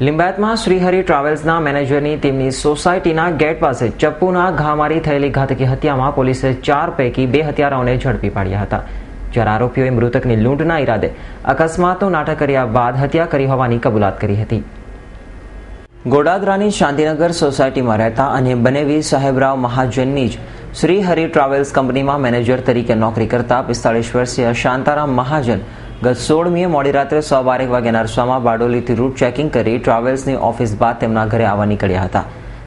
લિંબાયતમાં શ્રીહરિ ટ્રાવેલ્સના મેનેજરની તેમની સોસાયટીના ગેટ પાસે ચપ્પુના ઘા મારી થયેલી ઘાતકી હત્યામાં પોલીસે ચાર પૈકી બે હત્યારાઓને ઝડપી પાડ્યા હતા. જ્યારે આરોપીઓએ મૃતકની લૂંટના ઈરાદે અકસ્માતનું નાટક કર્યા બાદ હત્યા કરી હોવાની કબૂલાત કરી હતી. ગોડાદરાની શાંતિનગર સોસાયટીમાં રહેતા અને બનેવી સાહેબરાવ મહાજનની જ શ્રી હરિ ટ્રાવેલ્સ કંપનીમાં મેનેજર તરીકે નોકરી કરતા પિસ્તાળીસ વર્ષીય શાંતારામ મહાજન ગત સોળમીએ મોડી રાત્રે સવા બારેક વાગે નરસામાં બારડોલીથી રૂટ ચેકિંગ કરી ટ્રાવેલ્સની ઓફિસ બાદ તેમના ઘરે આવવા નીકળ્યા હતા.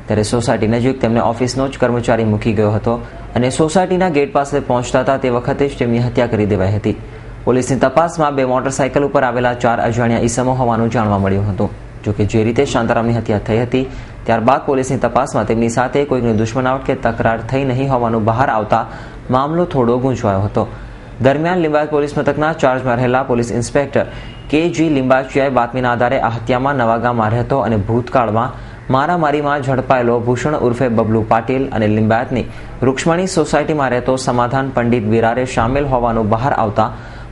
ત્યારે સોસાયટી નજીક તેમને ઓફિસનો જ કર્મચારી મૂકી ગયો હતો અને સોસાયટીના ગેટ પાસે પહોંચતા હતા તે વખતે જ તેમની હત્યા કરી દેવાઈ હતી. પોલીસની તપાસમાં બે મોટરસાયકલ ઉપર આવેલા ચાર અજાણ્યા ઈસમો હોવાનું જાણવા મળ્યું હતું. જોકે જે રીતે શાંતારામની હત્યા થઈ હતી, ત્યારબાદ પોલીસની તપાસમાં તેમની સાથે કોઈની દુશ્મનાવટ કે તકરાર થઈ નહીં હોવાનું બહાર આવતા મામલો થોડો ગુંચવાયો હતો. દરમિયાન લિંબાયત પોલીસ મથકના ચાર્જમાં રહેલા પોલીસ ઇન્સ્પેક્ટર કે જી લિંબાચિયાએ બાતમીના આધારે આ હત્યામાં નવાગામમાં રહેતો અને ભૂતકાળમાં મારામારીમાં ઝડપાયેલો ભૂષણ ઉર્ફે બબલુ પાટીલ અને લિંબાયતની રૂક્ષ્મણી સોસાયટીમાં રહેતો સમાધાન પંડિત વિરારે સામેલ હોવાનું બહાર આવતા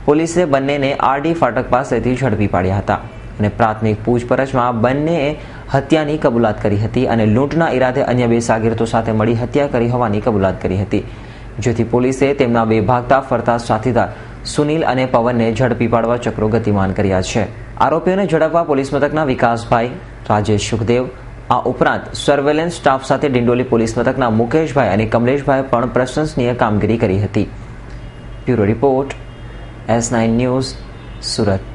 પોલીસે બંનેને આરડી ફાટક પાસેથી ઝડપી પાડ્યા હતા અને પ્રાથમિક પૂછપરછમાં બંનેએ હત્યાની કબૂલાત કરી હતી અને લૂંટના ઈરાદે અન્ય બે સાગીરતો સાથે મળી હત્યા કરી હોવાની કબૂલાત કરી હતી. જેથી પોલીસે તેમના બે ભાગતા ફરતા સાથીદાર સુનિલ અને પવનને ઝડપી પાડવા ચક્રો ગતિમાન કર્યા છે. આરોપીઓને ઝડપવા પોલીસ મથકના વિકાસભાઈ રાજેશ સુખદેવ, આ ઉપરાંત સર્વેલન્સ સ્ટાફ સાથે ડિંડોલી પોલીસ મથકના મુકેશભાઈ અને કમલેશભાઈ પણ પ્રશંસનીય કામગીરી કરી હતી. Bureau report, S nine news, Surat.